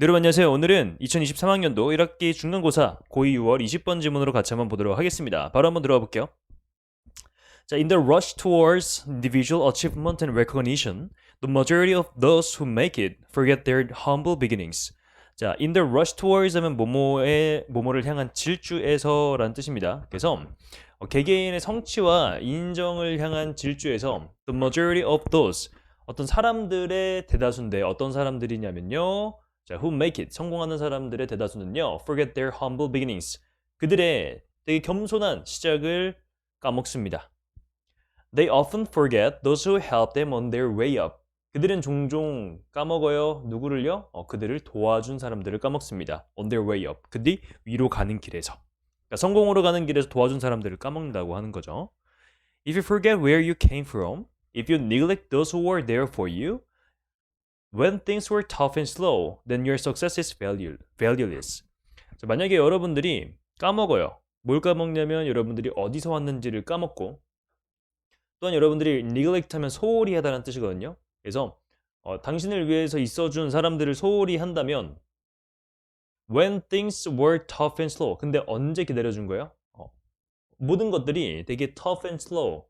네, 여러분 안녕하세요. 오늘은 2023학년도 1학기 중간고사 고2 6월 20번 지문으로 같이 한번 보도록 하겠습니다. 바로 한번 들어가 볼게요. 자, in the rush towards individual achievement and recognition, the majority of those who make it forget their humble beginnings. 자, in the rush towards 하면 뭐뭐의 뭐뭐를 향한 질주에서라는 뜻입니다. 그래서 어, 개개인의 성취와 인정을 향한 질주에서 the majority of those 어떤 사람들의 대다수인데 어떤 사람들이냐면요. 자, who make it 성공하는 사람들의 대다수는요. forget their humble beginnings. 그들의 되게 겸손한 시작을 까먹습니다. They often forget those who help them on their way up. 그들은 종종 까먹어요. 누구를요? 어, 그들을 도와준 사람들을 까먹습니다. on their way up. 그들이 위로 가는 길에서. 그러니까 성공으로 가는 길에서 도와준 사람들을 까먹는다고 하는 거죠. If you forget where you came from, if you neglect those who were there for you, when things were tough and slow, then your success is value, valueless. 자, 만약에 여러분들이 까먹어요. 뭘 까먹냐면 여러분들이 어디서 왔는지를 까먹고 또한 여러분들이 neglect 하면 소홀히 하다는 뜻이거든요. 그래서 어, 당신을 위해서 있어준 사람들을 소홀히 한다면 when things were tough and slow. 근데 언제 기다려준 거예요? 어, 모든 것들이 되게 tough and slow.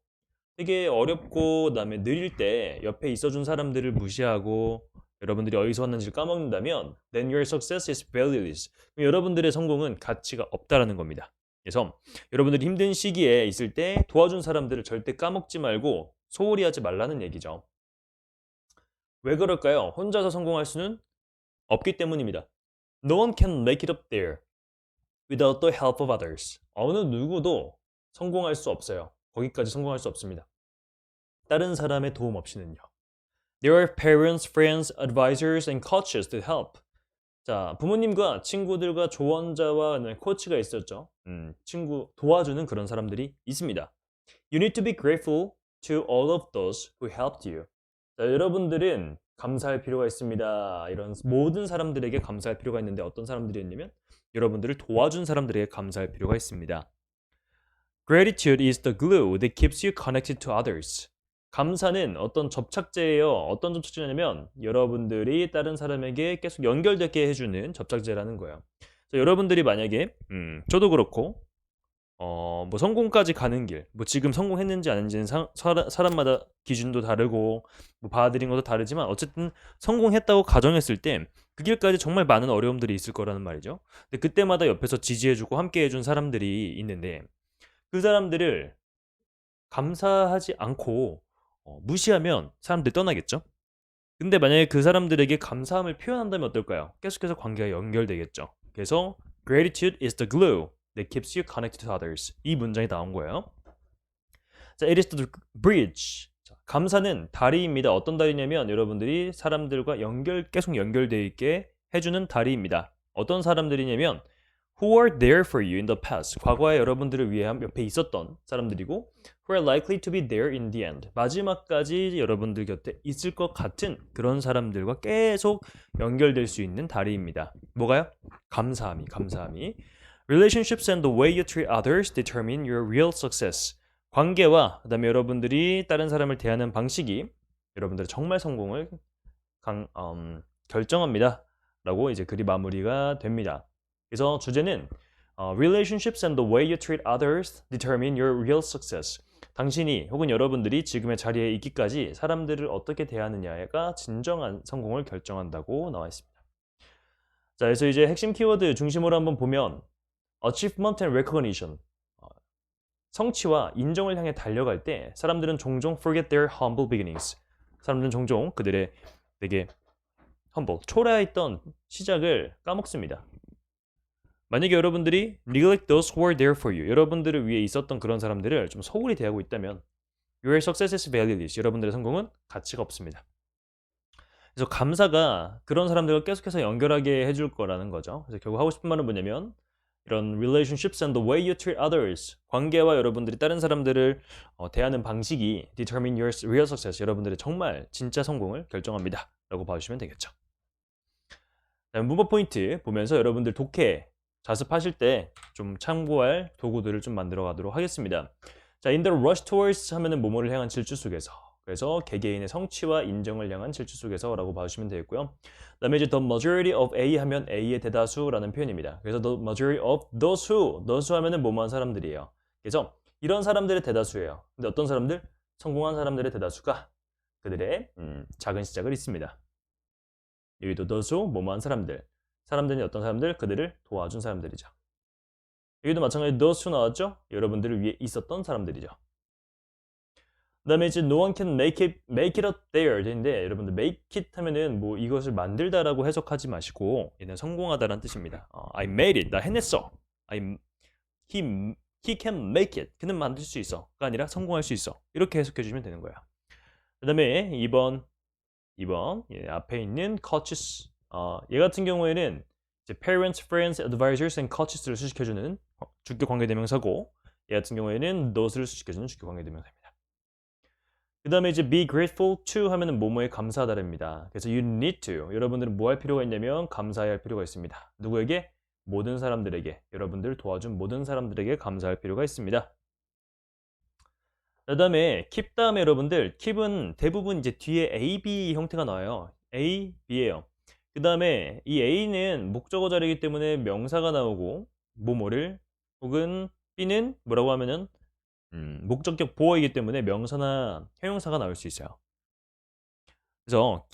되게 어렵고 그다음에 느릴 때 옆에 있어준 사람들을 무시하고 여러분들이 어디서 왔는지를 까먹는다면 then your success is valueless. 여러분들의 성공은 가치가 없다라는 겁니다. 그래서 여러분들이 힘든 시기에 있을 때 도와준 사람들을 절대 까먹지 말고 소홀히 하지 말라는 얘기죠. 왜 그럴까요? 혼자서 성공할 수는 없기 때문입니다. No one can make it up there without the help of others. 어느 누구도 성공할 수 없어요. 거기까지 성공할 수 없습니다. 다른 사람의 도움 없이는요. There are parents, friends, advisors, and coaches to help. 자, 부모님과 친구들과 조언자와 코치가 있었죠. 음, 친구 도와주는 그런 사람들이 있습니다. You need to be grateful to all of those who helped you. 자, 여러분들은 감사할 필요가 있습니다. 이런 모든 사람들에게 감사할 필요가 있는데 어떤 사람들이었냐면 여러분들을 도와준 사람들에게 감사할 필요가 있습니다. Gratitude is the glue that keeps you connected to others. 감사는 어떤 접착제예요. 어떤 접착제냐면 여러분들이 다른 사람에게 계속 연결되게 해주는 접착제라는 거예요. 여러분들이 만약에 음, 저도 그렇고 어, 뭐 성공까지 가는 길, 뭐 지금 성공했는지 아닌지는 사, 람마다 기준도 다르고 뭐 받아들인 것도 다르지만 어쨌든 성공했다고 가정했을 때 그 길까지 정말 많은 어려움들이 있을 거라는 말이죠. 근데 그때마다 옆에서 지지해주고 함께해준 사람들이 있는데 그 사람들을 감사하지 않고 어, 무시하면 사람들이 떠나겠죠. 근데 만약에 그 사람들에게 감사함을 표현한다면 어떨까요? 계속해서 관계가 연결되겠죠. 그래서 gratitude is the glue that keeps you connected to others. 이 문장이 나온 거예요. 자, it is the bridge. 자, 감사는 다리입니다. 어떤 다리냐면 여러분들이 사람들과 연결 계속 연결되어 있게 해주는 다리입니다. 어떤 사람들이냐면 who were there for you in the past. 과거에 여러분들을 위해 옆에 있었던 사람들이고 who are likely to be there in the end. 마지막까지 여러분들 곁에 있을 것 같은 그런 사람들과 계속 연결될 수 있는 다리입니다. 뭐가요? 감사함이, 감사함이. Relationships and the way you treat others determine your real success. 관계와 그다음에 여러분들이 다른 사람을 대하는 방식이 여러분들의 정말 성공을 강, 음, 결정합니다. 라고 이제 글이 마무리가 됩니다. 그래서 주제는 어, Relationships and the way you treat others determine your real success. 당신이 혹은 여러분들이 지금의 자리에 있기까지 사람들을 어떻게 대하느냐가 진정한 성공을 결정한다고 나와 있습니다. 자, 그래서 이제 핵심 키워드 중심으로 한번 보면 achievement and recognition. 어, 성취와 인정을 향해 달려갈 때 사람들은 종종 forget their humble beginnings. 사람들은 종종 그들의 되게 humble, 초라했던 시작을 까먹습니다. 만약에 여러분들이 neglect those who were there for you, 여러분들을 위해 있었던 그런 사람들을 좀 소홀히 대하고 있다면 your success is valueless. 여러분들의 성공은 가치가 없습니다. 그래서 감사가 그런 사람들과 계속해서 연결하게 해줄 거라는 거죠. 그래서 결국 하고 싶은 말은 뭐냐면 이런 relationships and the way you treat others 관계와 여러분들이 다른 사람들을 어, 대하는 방식이 determine your real success 여러분들의 정말 진짜 성공을 결정합니다 라고 봐주시면 되겠죠 다음 문법 포인트 보면서 여러분들 독해 자습하실 때 좀 참고할 도구들을 좀 만들어 가도록 하겠습니다 자 in the rush towards 하면은 뭐뭐를 향한 질주 속에서 그래서 개개인의 성취와 인정을 향한 질주 속에서 라고 봐주시면 되겠고요. 그 다음에 이제 the majority of A 하면 A의 대다수라는 표현입니다. 그래서 the majority of those who, those who 하면은 뭐뭐한 사람들이에요. 그래서 이런 사람들의 대다수예요. 근데 어떤 사람들? 성공한 사람들의 대다수가 그들의 음, 작은 시작을 있습니다. 여기도 who, 뭐뭐한 사람들. 사람들이 어떤 사람들? 그들을 도와준 사람들이죠. 여기도 마찬가지로 those who 나왔죠? 여러분들을 위해 있었던 사람들이죠. 그 다음에 이제 no one can make it make it up there 인데 여러분들 make it 하면은 뭐 이것을 만들다 라고 해석하지 마시고 얘는 성공하다라는 뜻입니다. 어, I made it 나 해냈어. I he he can make it 그는 만들 수 있어 가 아니라 성공할 수 있어 이렇게 해석해 주시면 되는 거예요. 그 다음에 2번 2번 예, 앞에 있는 coaches 어, 얘 같은 경우에는 parents, friends, advisors, and coaches를 수식해주는 주격 관계대명사고 얘 같은 경우에는 nose를 수식해주는 주격 관계대명사입니다. 그 다음에 이제 be grateful to 하면은 뭐뭐에 감사하다랍니다. 그래서 you need to 여러분들은 뭐 할 필요가 있냐면 감사해야 할 필요가 있습니다. 누구에게? 모든 사람들에게 여러분들 도와준 모든 사람들에게 감사할 필요가 있습니다. 그 다음에 keep 다음에 여러분들 keep은 대부분 이제 뒤에 A, B 형태가 나와요. A, B예요. 그 다음에 이 A는 목적어 자리이기 때문에 명사가 나오고 뭐뭐를 혹은 B는 뭐라고 하면은 음, 목적격 보어이기 때문에 명사나 형용사가 나올 수 있어요. 그래서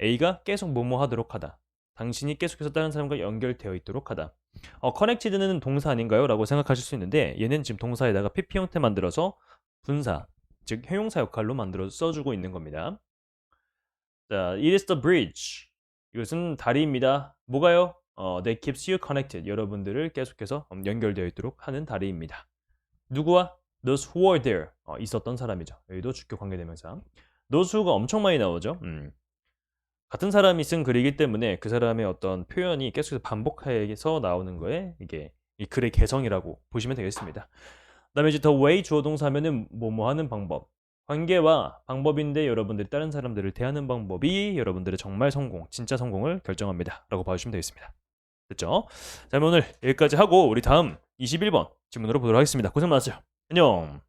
A가 계속 뭐뭐 하도록 하다. 당신이 계속해서 다른 사람과 연결되어 있도록 하다. 어, connected는 동사 아닌가요? 라고 생각하실 수 있는데 얘는 지금 동사에다가 PP 형태 만들어서 분사, 즉 형용사 역할로 만들어 써주고 있는 겁니다. 자, it is the bridge. 이것은 다리입니다. 뭐가요? 어, that keeps you connected. 여러분들을 계속해서 음, 연결되어 있도록 하는 다리입니다. 누구와? Those who were there. 어, 있었던 사람이죠. 여기도 주격 관계대명사. those who가 엄청 많이 나오죠. 음. 같은 사람이 쓴 글이기 때문에 그 사람의 어떤 표현이 계속해서 반복해서 나오는 거에 이게 이 글의 개성이라고 보시면 되겠습니다. 그 다음에 이제 the way 주어 동사면은 뭐뭐 하는 방법. 관계와 방법인데 여러분들이 다른 사람들을 대하는 방법이 여러분들의 정말 성공, 진짜 성공을 결정합니다. 라고 봐주시면 되겠습니다. 됐죠? 자, 오늘 여기까지 하고 우리 다음 21번 질문으로 보도록 하겠습니다. 고생 많았어요. 안녕.